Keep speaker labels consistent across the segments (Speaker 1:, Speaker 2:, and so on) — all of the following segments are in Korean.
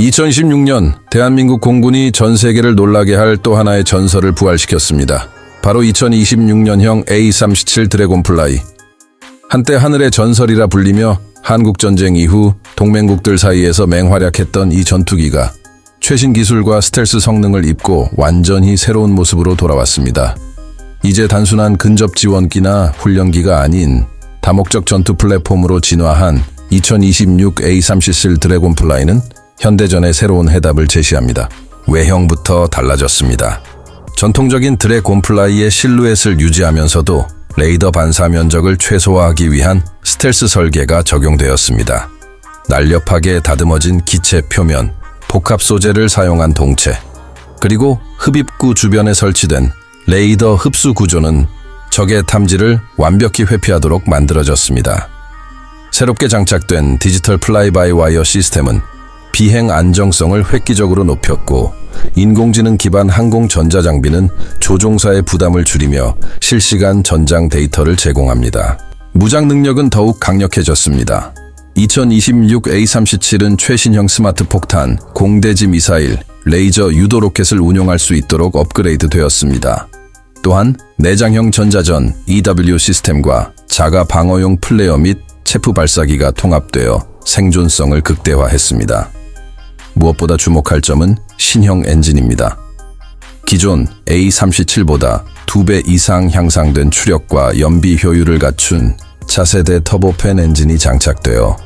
Speaker 1: 2016년 대한민국 공군이 전 세계를 놀라게 할 또 하나의 전설을 부활시켰습니다. 바로 2026년형 A37 드래곤플라이. 한때 하늘의 전설이라 불리며 한국전쟁 이후 동맹국들 사이에서 맹활약했던 이 전투기가 최신 기술과 스텔스 성능을 입고 완전히 새로운 모습으로 돌아왔습니다. 이제 단순한 근접 지원기나 훈련기가 아닌 다목적 전투 플랫폼으로 진화한 2026 A37 드래곤플라이는 현대전의 새로운 해답을 제시합니다. 외형부터 달라졌습니다. 전통적인 드래곤플라이의 실루엣을 유지하면서도 레이더 반사 면적을 최소화하기 위한 스텔스 설계가 적용되었습니다. 날렵하게 다듬어진 기체 표면, 복합 소재를 사용한 동체, 그리고 흡입구 주변에 설치된 레이더 흡수 구조는 적의 탐지를 완벽히 회피하도록 만들어졌습니다. 새롭게 장착된 디지털 플라이바이 와이어 시스템은 비행 안정성을 획기적으로 높였고 인공지능 기반 항공 전자 장비는 조종사의 부담을 줄이며 실시간 전장 데이터를 제공합니다. 무장 능력은 더욱 강력해졌습니다. 2026 A37은 최신형 스마트 폭탄, 공대지 미사일, 레이저 유도 로켓을 운용할 수 있도록 업그레이드 되었습니다. 또한 내장형 전자전 EW 시스템과 자가 방어용 플레어 및 체프 발사기가 통합되어 생존성을 극대화했습니다. 무엇보다 주목할 점은 신형 엔진입니다. 기존 A37보다 2배 이상 향상된 추력과 연비 효율을 갖춘 차세대 터보팬 엔진이 장착되어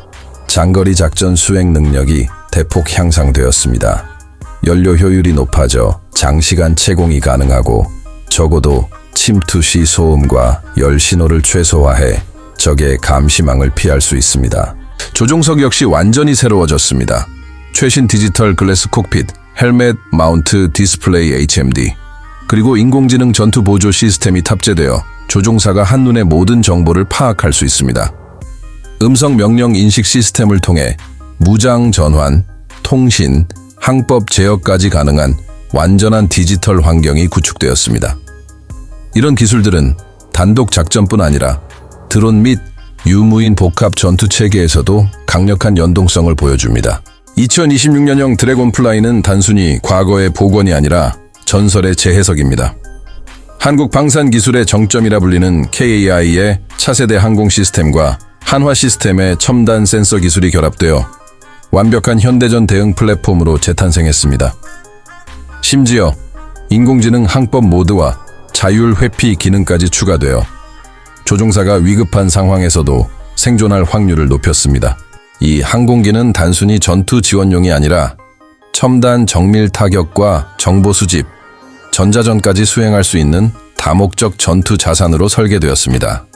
Speaker 1: 장거리 작전 수행 능력이 대폭 향상되었습니다. 연료 효율이 높아져 장시간 채공이 가능하고 적어도 침투 시 소음과 열 신호를 최소화해 적의 감시망을 피할 수 있습니다. 조종석 역시 완전히 새로워졌습니다. 최신 디지털 글래스 콕핏, 헬멧 마운트 디스플레이 HMD, 그리고 인공지능 전투 보조 시스템이 탑재되어 조종사가 한눈에 모든 정보를 파악할 수 있습니다. 음성 명령 인식 시스템을 통해 무장 전환, 통신, 항법 제어까지 가능한 완전한 디지털 환경이 구축되었습니다. 이런 기술들은 단독 작전뿐 아니라 드론 및 유무인 복합 전투 체계에서도 강력한 연동성을 보여줍니다. 2026년형 드래곤플라이는 단순히 과거의 복원이 아니라 전설의 재해석입니다. 한국 방산 기술의 정점이라 불리는 KAI의 차세대 항공 시스템과 한화 시스템의 첨단 센서 기술이 결합되어 완벽한 현대전 대응 플랫폼으로 재탄생했습니다. 심지어 인공지능 항법 모드와 자율 회피 기능까지 추가되어 조종사가 위급한 상황에서도 생존할 확률을 높였습니다. 이 항공기는 단순히 전투 지원용이 아니라 첨단 정밀 타격과 정보 수집, 전자전까지 수행할 수 있는 다목적 전투 자산으로 설계되었습니다.